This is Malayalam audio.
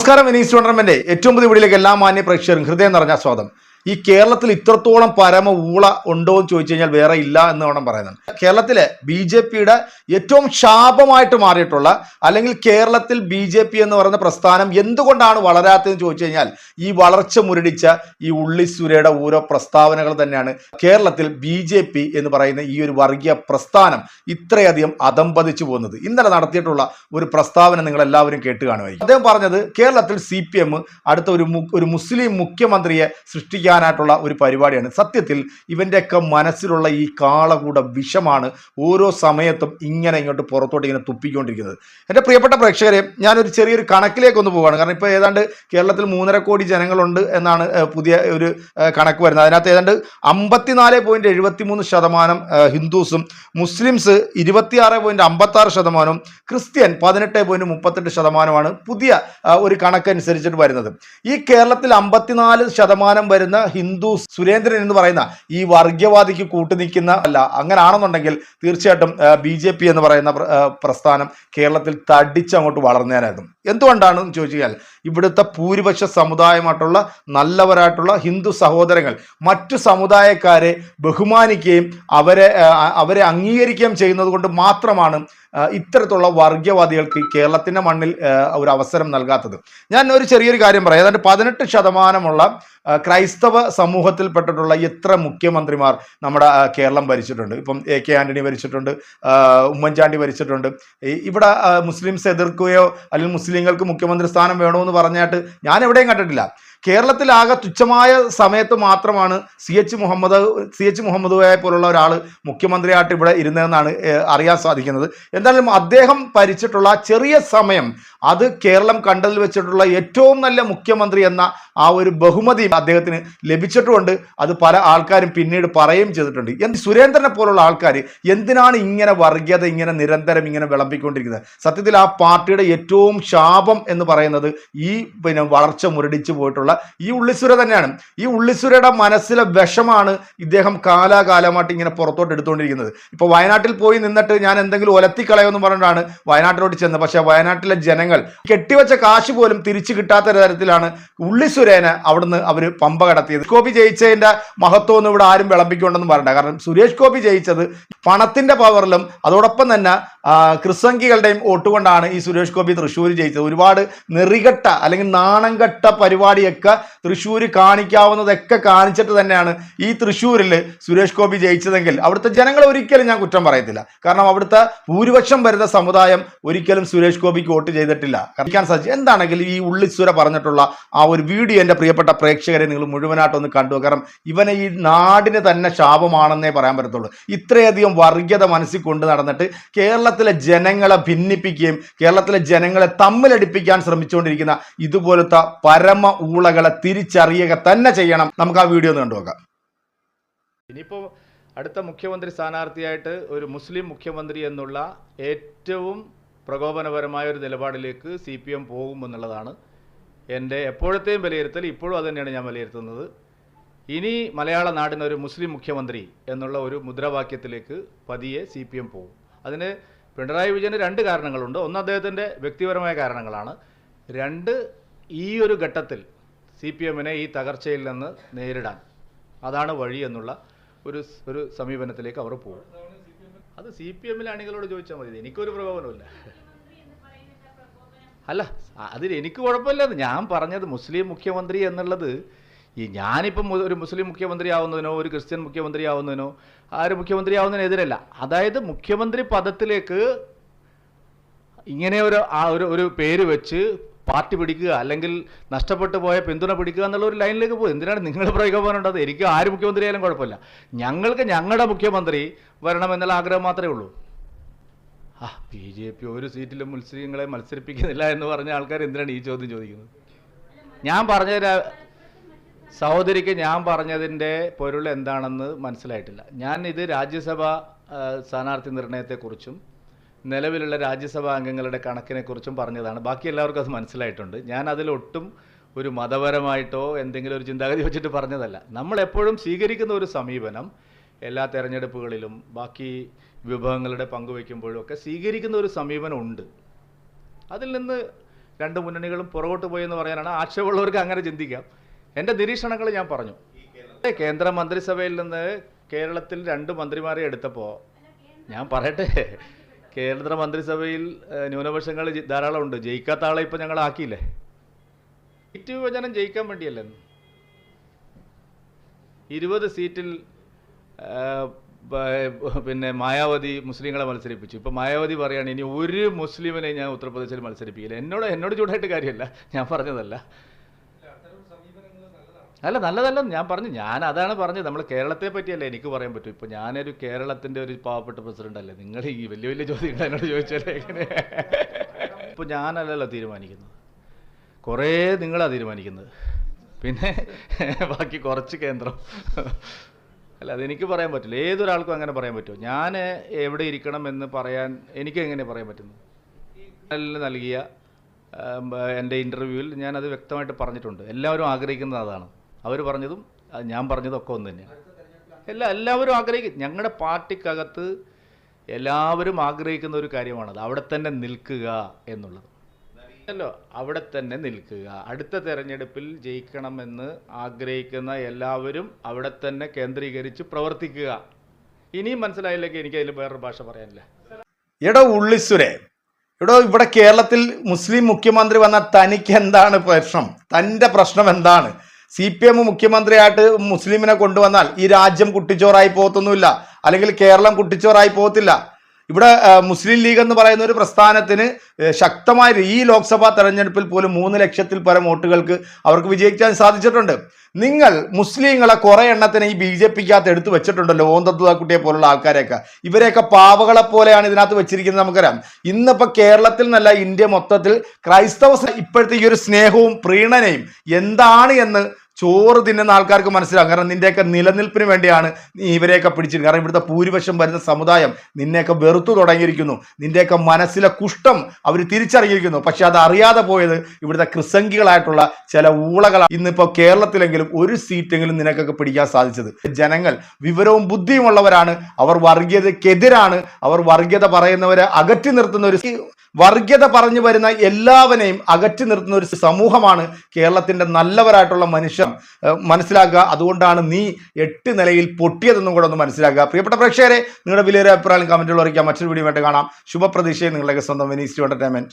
നമസ്കാരം വിനീസ് ടൂർണമെന്റ് ഏറ്റവും പുതിയ വീടിലേക്ക് എല്ലാ മാന്യ പ്രേക്ഷകരും ഹൃദയം നിറഞ്ഞ സ്വാഗതം. ഈ കേരളത്തിൽ ഇത്രത്തോളം പരമ ഊള ഉണ്ടോ എന്ന് ചോദിച്ചു കഴിഞ്ഞാൽ വേറെ ഇല്ല എന്ന് വേണം പറയുന്നത്. കേരളത്തിലെ ബി ജെ പിയുടെ ഏറ്റവും ശാപമായിട്ട് മാറിയിട്ടുള്ള അല്ലെങ്കിൽ കേരളത്തിൽ ബി ജെ പി എന്ന് പറയുന്ന പ്രസ്ഥാനം എന്തുകൊണ്ടാണ് വളരാത്തതെന്ന് ചോദിച്ചു കഴിഞ്ഞാൽ ഈ വളർച്ച മുരടിച്ച ഈ ഉള്ളി സുരയുടെ ഓരോ പ്രസ്താവനകൾ തന്നെയാണ്. കേരളത്തിൽ ബി ജെ പി എന്ന് പറയുന്ന ഈ ഒരു വർഗീയ പ്രസ്ഥാനം ഇത്രയധികം അതമ്പതിച്ചു പോകുന്നത്. ഇന്നലെ നടത്തിയിട്ടുള്ള ഒരു പ്രസ്താവന നിങ്ങൾ എല്ലാവരും കേട്ട് കാണുമായിരിക്കും. അദ്ദേഹം പറഞ്ഞത് കേരളത്തിൽ സി അടുത്ത ഒരു ഒരു മുസ്ലിം മുഖ്യമന്ത്രിയെ സൃഷ്ടിക്കാനായിട്ടുള്ള ഒരു പരിപാടിയാണ്. സത്യത്തിൽ ഇവന്റെയൊക്കെ മനസ്സിലുള്ള ഈ കാളകൂട വിഷമാണ് ഓരോ സമയത്തും ഇങ്ങനെ ഇങ്ങോട്ട് പുറത്തോട്ട് ഇങ്ങനെ തുപ്പിക്കൊണ്ടിരിക്കുന്നത്. എന്റെ പ്രിയപ്പെട്ട പ്രേക്ഷകരെ ഞാനൊരു ചെറിയൊരു കണക്കിലേക്ക് ഒന്ന് പോവുകയാണ് കാരണം ഇപ്പോൾ ഏതാണ്ട് കേരളത്തിൽ മൂന്നര കോടി ജനങ്ങളുണ്ട് എന്നാണ് പുതിയ ഒരു കണക്ക് വരുന്നത്. അതിനകത്ത് ഏതാണ്ട് അമ്പത്തിനാല് പോയിന്റ് എഴുപത്തി മൂന്ന് ശതമാനം ഹിന്ദുസും മുസ്ലിംസ് ഇരുപത്തിയാറ് പോയിന്റ് അമ്പത്തി ആറ് ശതമാനവും ക്രിസ്ത്യൻ പതിനെട്ട് പോയിന്റ് മുപ്പത്തെട്ട് ശതമാനമാണ് പുതിയ ഒരു കണക്കനുസരിച്ചിട്ട് വരുന്നത്. ഈ കേരളത്തിൽ അമ്പത്തിനാല് ശതമാനം വരുന്ന ഹിന്ദു സുരേന്ദ്രൻ എന്ന് പറയുന്ന ഈ വർഗീയവാദിക്ക് കൂട്ടുനിൽക്കുന്ന അല്ല അങ്ങനാണെന്നുണ്ടെങ്കിൽ തീർച്ചയായിട്ടും ബി ജെ പി എന്ന് പറയുന്ന പ്രസ്ഥാനം കേരളത്തിൽ തടിച്ചങ്ങോട്ട് വളർന്നേനായിരുന്നു. എന്തുകൊണ്ടാണെന്ന് ചോദിച്ചു കഴിഞ്ഞാൽ ഇവിടുത്തെ ഭൂരിപക്ഷ സമുദായമായിട്ടുള്ള നല്ലവരായിട്ടുള്ള ഹിന്ദു സഹോദരങ്ങൾ മറ്റു സമുദായക്കാരെ ബഹുമാനിക്കുകയും അവരെ അവരെ അംഗീകരിക്കുകയും ചെയ്യുന്നത് കൊണ്ട് മാത്രമാണ് ഇത്തരത്തിലുള്ള വർഗീയവാദികൾക്ക് കേരളത്തിന്റെ മണ്ണിൽ ഒരു അവസരം നൽകാത്തത്. ഞാൻ ഒരു ചെറിയൊരു കാര്യം പറയാം. ഏതാണ്ട് പതിനെട്ട് ശതമാനമുള്ള ക്രൈസ്തവ ക്രൈസ്തവ സമൂഹത്തിൽപ്പെട്ടിട്ടുള്ള എത്ര മുഖ്യമന്ത്രിമാർ നമ്മുടെ കേരളം ഭരിച്ചിട്ടുണ്ട്. ഇപ്പം എ കെ ആന്റണി ഭരിച്ചിട്ടുണ്ട് ഉമ്മൻചാണ്ടി ഭരിച്ചിട്ടുണ്ട്. ഇവിടെ മുസ്ലിംസ് എതിർക്കുകയോ അല്ലെങ്കിൽ മുസ്ലിങ്ങൾക്ക് മുഖ്യമന്ത്രി സ്ഥാനം വേണമെന്ന് പറഞ്ഞായിട്ട് ഞാൻ എവിടെയും കണ്ടിട്ടില്ല. കേരളത്തിലാകെ തുച്ഛമായ സമയത്ത് മാത്രമാണ് C H Muhammad C H മുഹമ്മദുയെ പോലുള്ള ഒരാൾ മുഖ്യമന്ത്രിയായിട്ട് ഇവിടെ ഇരുന്നതെന്നാണ് അറിയാൻ സാധിക്കുന്നത്. എന്തായാലും അദ്ദേഹം ഭരിച്ചിട്ടുള്ള ചെറിയ സമയം അത് കേരളം കണ്ടതിൽ വെച്ചിട്ടുള്ള ഏറ്റവും നല്ല മുഖ്യമന്ത്രി എന്ന ആ ഒരു ബഹുമതി അദ്ദേഹത്തിന് ലഭിച്ചിട്ടുമുണ്ട്. അത് പല ആൾക്കാരും പിന്നീട് പറയുകയും ചെയ്തിട്ടുണ്ട്. എന്ത് സുരേന്ദ്രനെ പോലുള്ള ആൾക്കാർ എന്തിനാണ് ഇങ്ങനെ വർഗീയത ഇങ്ങനെ നിരന്തരം ഇങ്ങനെ വിളമ്പിക്കൊണ്ടിരിക്കുന്നത്? സത്യത്തിൽ ആ പാർട്ടിയുടെ ഏറ്റവും ശാപം എന്ന് പറയുന്നത് ഈ പിന്നെ വളർച്ച മുരടിച്ചു പോയിട്ടുള്ള ഈ ഉള്ളിസുര തന്നെയാണ്. ഈ ഉള്ളിസുരയുടെ മനസ്സിലെ വിഷമാണ് ഇദ്ദേഹം കാലാകാലമായിട്ട് ഇങ്ങനെ പുറത്തോട്ട് എടുത്തുകൊണ്ടിരിക്കുന്നത്. ഇപ്പോൾ വയനാട്ടിൽ പോയി നിന്നിട്ട് ഞാൻ എന്തെങ്കിലും ഒലത്തിക്കളയോ എന്ന് പറഞ്ഞിട്ടാണ് വയനാട്ടിലോട്ട് ചെന്നത്. പക്ഷേ വയനാട്ടിലെ ജനങ്ങൾ കെട്ടിവെച്ച കാശ് പോലും തിരിച്ചു കിട്ടാത്ത തരത്തിലാണ് ഉള്ളിസുരേനെ അവിടുന്ന് അവർ പമ്പ കടത്തിയത്. കോപ്പി ജയിച്ചതിന്റെ മഹത്വം ഒന്നും ഇവിടെ ആരും വിളമ്പിക്കൊണ്ടെന്ന് പറയണ്ട കാരണം സുരേഷ് ഗോപി ജയിച്ചത് പണത്തിന്റെ പവറിലും അതോടൊപ്പം തന്നെ ക്രിസംഖികളുടെയും വോട്ടുകൊണ്ടാണ് ഈ സുരേഷ് ഗോപി തൃശ്ശൂർ ജയിച്ചത്. ഒരുപാട് നെറികെട്ട അല്ലെങ്കിൽ നാണംകെട്ട പരിപാടിയൊക്കെ തൃശ്ശൂർ കാണിക്കാവുന്നതൊക്കെ കാണിച്ചിട്ട് തന്നെയാണ് ഈ തൃശ്ശൂരിൽ സുരേഷ് ഗോപി ജയിച്ചതെങ്കിൽ അവിടുത്തെ ജനങ്ങൾ ഒരിക്കലും ഞാൻ കുറ്റം പറയത്തില്ല. കാരണം അവിടുത്തെ ഭൂരിപക്ഷം വരുന്ന സമുദായം ഒരിക്കലും സുരേഷ് ഗോപിക്ക് വോട്ട് ചെയ്തിട്ടില്ല. കാണിക്കാൻ സാധിച്ചു എന്താണെങ്കിലും ഈ ഉള്ളിസുര പറഞ്ഞിട്ടുള്ള ആ ഒരു വീഡിയോ എന്റെ പ്രിയപ്പെട്ട പ്രേക്ഷകരെ നിങ്ങൾ മുഴുവനായിട്ടൊന്ന് കണ്ടു കാരണം ഇവനെ ഈ നാടിന് തന്നെ ശാപമാണെന്നേ പറയാൻ പറ്റത്തുള്ളൂ. ഇത്രയധികം വർഗീയത മനസ്സിൽ കൊണ്ട് നടന്നിട്ട് കേരളത്തിലെ ജനങ്ങളെ ഭിന്നിപ്പിക്കുകയും കേരളത്തിലെ ജനങ്ങളെ തമ്മിലടിപ്പിക്കാൻ ശ്രമിച്ചുകൊണ്ടിരിക്കുന്ന ഇതുപോലത്തെ പരമ ഊളകളെ തിരിച്ചറിയുക തന്നെ ചെയ്യണം. നമുക്ക് ആ വീഡിയോ ഒന്ന് കണ്ടുനോക്കാം ഇനിയിപ്പോൾ അടുത്ത മുഖ്യമന്ത്രി സ്ഥാനാർത്ഥിയായിട്ട് ഒരു മുസ്ലിം മുഖ്യമന്ത്രി എന്നുള്ള ഏറ്റവും പ്രകോപനപരമായ ഒരു നിലപാടിലേക്ക് സി പി എം പോകുമെന്നുള്ളതാണ് എന്റെ എപ്പോഴത്തെയും വിലയിരുത്തൽ. ഇപ്പോഴും അത് തന്നെയാണ് ഞാൻ വിലയിരുത്തുന്നത്. ഇനി മലയാള നാടിനൊരു മുസ്ലിം മുഖ്യമന്ത്രി എന്നുള്ള ഒരു മുദ്രാവാക്യത്തിലേക്ക് പതിയെ സി പി എം പോകും. അതിന് പിണറായി വിജയന് രണ്ട് കാരണങ്ങളുണ്ട്. ഒന്ന് അദ്ദേഹത്തിന്റെ വ്യക്തിപരമായ കാരണങ്ങളാണ്. രണ്ട് ഈ ഒരു ഘട്ടത്തിൽ സി പി എമ്മിനെ ഈ തകർച്ചയിൽ നിന്ന് നേരിടാൻ. അതാണ് വഴി എന്നുള്ള ഒരു ഒരു സമീപനത്തിലേക്ക് അവർ പോകും. അത് സി പി എമ്മിലെ അണികളോട് ചോദിച്ചാൽ മതി. എനിക്കൊരു പ്രകോപനമില്ല അല്ല അതിൽ എനിക്ക് കുഴപ്പമില്ല. ഞാൻ പറഞ്ഞത് മുസ്ലിം മുഖ്യമന്ത്രി എന്നുള്ളത് ഈ ഞാനിപ്പം ഒരു മുസ്ലിം മുഖ്യമന്ത്രി ആവുന്നതിനോ ഒരു ക്രിസ്ത്യൻ മുഖ്യമന്ത്രി ആവുന്നതിനോ ആര് മുഖ്യമന്ത്രി ആവുന്നതിനെതിരല്ല അതായത് മുഖ്യമന്ത്രി പദത്തിലേക്ക് ഇങ്ങനെ ഒരു ആ ഒരു ഒരു പേര് വെച്ച് പാർട്ടി പിടിക്കുക അല്ലെങ്കിൽ നഷ്ടപ്പെട്ടു പോയ പിന്തുണ പിടിക്കുക എന്നുള്ള ഒരു ലൈനിലേക്ക് പോകും എന്തിനാണ് നിങ്ങൾ പ്രകോപനമുണ്ടത് എനിക്ക് ആര് മുഖ്യമന്ത്രി ആയാലും കുഴപ്പമില്ല. ഞങ്ങൾക്ക് ഞങ്ങളുടെ മുഖ്യമന്ത്രി വരണം വരണമെന്നുള്ള ആഗ്രഹം മാത്രമേ ഉള്ളൂ. ആ ബി ജെ പി ഒരു സീറ്റിലും മുസ്ലിങ്ങളെ മത്സരിപ്പിക്കുന്നില്ല എന്ന് പറഞ്ഞ ആൾക്കാർ എന്തിനാണ് ഈ ചോദ്യം ചോദിക്കുന്നത്? ഞാൻ പറഞ്ഞ സഹോദരിക്ക് ഞാൻ പറഞ്ഞതിന്റെ പൊരുൾ എന്താണെന്ന് മനസ്സിലായിട്ടില്ല. ഞാൻ ഇത് രാജ്യസഭ സ്ഥാനാർത്ഥി നിർണയത്തെക്കുറിച്ചും നിലവിലുള്ള രാജ്യസഭാ അംഗങ്ങളുടെ കണക്കിനെക്കുറിച്ചും പറഞ്ഞതാണ്. ബാക്കി എല്ലാവർക്കും അത് മനസ്സിലായിട്ടുണ്ട്. ഞാൻ അതിലൊട്ടും ഒരു മതപരമായിട്ടോ എന്തെങ്കിലും ഒരു ചിന്താഗതി വെച്ചിട്ട് പറഞ്ഞതല്ല. നമ്മൾ എപ്പോഴും സ്വീകരിക്കുന്ന ഒരു സമീപനം എല്ലാ തെരഞ്ഞെടുപ്പുകളിലും ബാക്കി വിഭവങ്ങളുടെ പങ്കുവയ്ക്കുമ്പോഴും ഒക്കെ സ്വീകരിക്കുന്ന ഒരു സമീപനം ഉണ്ട്. അതിൽ നിന്ന് രണ്ട് മുന്നണികളും പുറകോട്ട് പോയി എന്ന് പറയാനാണ് ആക്ഷേപമുള്ളവർക്ക് അങ്ങനെ ചിന്തിക്കാം. എന്റെ നിരീക്ഷണങ്ങൾ ഞാൻ പറഞ്ഞു. കേന്ദ്ര മന്ത്രിസഭയിൽ നിന്ന് കേരളത്തിൽ രണ്ട് മന്ത്രിമാരെ എടുത്തപ്പോൾ ഞാൻ പറയട്ടെ കേന്ദ്ര മന്ത്രിസഭയിൽ ന്യൂനപക്ഷങ്ങൾ ധാരാളം ഉണ്ട്. ജയിക്കാത്ത ആളെ ഇപ്പം ഞങ്ങൾ ആക്കിയില്ലേ? സീറ്റ് വിഭജനം ജയിക്കാൻ വേണ്ടിയല്ലേ? ഇരുപത് സീറ്റിൽ പിന്നെ മായാവതി മുസ്ലിങ്ങളെ മത്സരിപ്പിച്ചു. ഇപ്പോൾ മായാവതി പറയാണ് ഇനി ഒരു മുസ്ലിമിനെ ഞാൻ ഉത്തർപ്രദേശിൽ മത്സരിപ്പിക്കില്ല. എന്നോട് എന്നോട് ചൂടായിട്ട് കാര്യമല്ല. ഞാൻ പറഞ്ഞതല്ല. അല്ല നല്ലതല്ല. ഞാൻ പറഞ്ഞു ഞാൻ അതാണ് പറഞ്ഞത്. നമ്മൾ കേരളത്തെ പറ്റിയല്ലേ എനിക്ക് പറയാൻ പറ്റും. ഇപ്പൊ ഞാനൊരു കേരളത്തിന്റെ ഒരു പാവപ്പെട്ട പ്രസിഡന്റ് അല്ലേ? നിങ്ങൾ ഈ വലിയ വലിയ ചോദ്യങ്ങൾ എന്നോട് ചോദിച്ചാലേ എങ്ങനെ? ഇപ്പം ഞാനല്ലല്ലോ തീരുമാനിക്കുന്നത്. കുറേ നിങ്ങളാണ് തീരുമാനിക്കുന്നത്. പിന്നെ ബാക്കി കുറച്ച് കേന്ദ്രം. അല്ല അതെനിക്ക് പറയാൻ പറ്റില്ല. ഏതൊരാൾക്കും അങ്ങനെ പറയാൻ പറ്റുമോ? ഞാൻ എവിടെ ഇരിക്കണം എന്ന് പറയാൻ എനിക്ക് എങ്ങനെ പറയാൻ പറ്റുന്നു? നൽകിയ എന്റെ ഇന്റർവ്യൂവിൽ ഞാനത് വ്യക്തമായിട്ട് പറഞ്ഞിട്ടുണ്ട്. എല്ലാവരും ആഗ്രഹിക്കുന്നത് അതാണ്. അവർ പറഞ്ഞതും ഞാൻ പറഞ്ഞതും ഒക്കെ ഒന്ന് തന്നെയാണ് എല്ലാ എല്ലാവരും ആഗ്രഹിക്കും. ഞങ്ങളുടെ പാർട്ടിക്കകത്ത് എല്ലാവരും ആഗ്രഹിക്കുന്ന ഒരു കാര്യമാണത്. അവിടെ തന്നെ നിൽക്കുക എന്നുള്ളത്. അല്ലോ അവിടെ തന്നെ നിൽക്കുക. അടുത്ത തെരഞ്ഞെടുപ്പിൽ ജയിക്കണമെന്ന് ആഗ്രഹിക്കുന്ന എല്ലാവരും അവിടെ തന്നെ കേന്ദ്രീകരിച്ച് പ്രവർത്തിക്കുക. ഇനിയും മനസ്സിലായില്ലെങ്കിൽ എനിക്ക് അതിൽ വേറൊരു ഭാഷ പറയാനില്ല. എടോ ഉള്ളിസുരേ. എടോ ഇവിടെ കേരളത്തിൽ മുസ്ലിം മുഖ്യമന്ത്രി വന്ന തനിക്ക് എന്താണ് പ്രശ്നം? തന്റെ പ്രശ്നം എന്താണ്? സി പി എം മുഖ്യമന്ത്രിയായിട്ട് മുസ്ലിമിനെ കൊണ്ടുവന്നാൽ ഈ രാജ്യം കുട്ടിച്ചോറായി പോകത്തൊന്നുമില്ല. അല്ലെങ്കിൽ കേരളം കുട്ടിച്ചോറായി പോകത്തില്ല. ഇവിടെ മുസ്ലിം ലീഗ് എന്ന് പറയുന്ന ഒരു പ്രസ്ഥാനത്തിന് ശക്തമായ ഈ ലോക്സഭാ തെരഞ്ഞെടുപ്പിൽ പോലും മൂന്ന് ലക്ഷത്തിൽ പരം വോട്ടുകൾക്ക് അവർക്ക് വിജയിക്കാൻ സാധിച്ചിട്ടുണ്ട്. നിങ്ങൾ മുസ്ലിങ്ങളെ കുറെ എണ്ണത്തിന് ഈ ബി ജെ പിക്കകത്ത് എടുത്തു വെച്ചിട്ടുണ്ടല്ലോ ഓന്തത്തുവാക്കുട്ടിയെ പോലുള്ള ആൾക്കാരെയൊക്കെ. ഇവരെയൊക്കെ പാവകളെ പോലെയാണ് ഇതിനകത്ത് വെച്ചിരിക്കുന്നത് നമുക്കറിയാം. ഇന്നിപ്പോൾ കേരളത്തിൽ നിന്നല്ല ഇന്ത്യ മൊത്തത്തിൽ ക്രൈസ്തവ ഇപ്പോഴത്തെ ഈ ഒരു സ്നേഹവും പ്രീണനയും എന്താണ് എന്ന് ചോറ് തിന്നുന്ന ആൾക്കാർക്ക് മനസ്സിലാകും കാരണം നിന്റെയൊക്കെ നിലനിൽപ്പിന് വേണ്ടിയാണ് നീ ഇവരെയൊക്കെ പിടിച്ചിരുന്നത്. കാരണം ഇവിടുത്തെ ഭൂരിപക്ഷം വരുന്ന സമുദായം നിന്നെയൊക്കെ വെറുത്തു തുടങ്ങിയിരിക്കുന്നു. നിന്റെയൊക്കെ മനസ്സിലെ കുഷ്ഠം അവർ തിരിച്ചറിഞ്ഞിരിക്കുന്നു. പക്ഷെ അത് അറിയാതെ പോയത് ഇവിടുത്തെ ക്രിസംഖികളായിട്ടുള്ള ചില ഊളകളാണ് ഇന്നിപ്പോൾ കേരളത്തിലെങ്കിലും ഒരു സീറ്റെങ്കിലും നിനക്കൊക്കെ പിടിക്കാൻ സാധിച്ചത്. ജനങ്ങൾ വിവരവും ബുദ്ധിയുമുള്ളവരാണ്. അവർ വർഗീയതയ്ക്കെതിരാണ്. അവർ വർഗീയത പറയുന്നവരെ അകറ്റി നിർത്തുന്ന ഒരു വർഗീയത പറഞ്ഞു വരുന്ന എല്ലാവരെയും അകറ്റി നിർത്തുന്ന ഒരു സമൂഹമാണ് കേരളത്തിന്റെ നല്ലവരായിട്ടുള്ള മനുഷ്യർ. മനസ്സിലാക്കുക. അതുകൊണ്ടാണ് നീ എട്ട് നിലയിൽ പൊട്ടിയതെന്നും കൂടെ ഒന്ന് മനസ്സിലാക്കുക. പ്രിയപ്പെട്ട പ്രേക്ഷകരെ നിങ്ങളുടെ വലിയൊരു അഭിപ്രായം കമന്റുകൾ അറിയിക്കാം മറ്റൊരു വീഡിയോ ആയിട്ട് കാണാം. ശുഭപ്രതീക്ഷയെ നിങ്ങളുടെ സ്വന്തം വെനീസ് എന്റർടൈൻമെന്റ്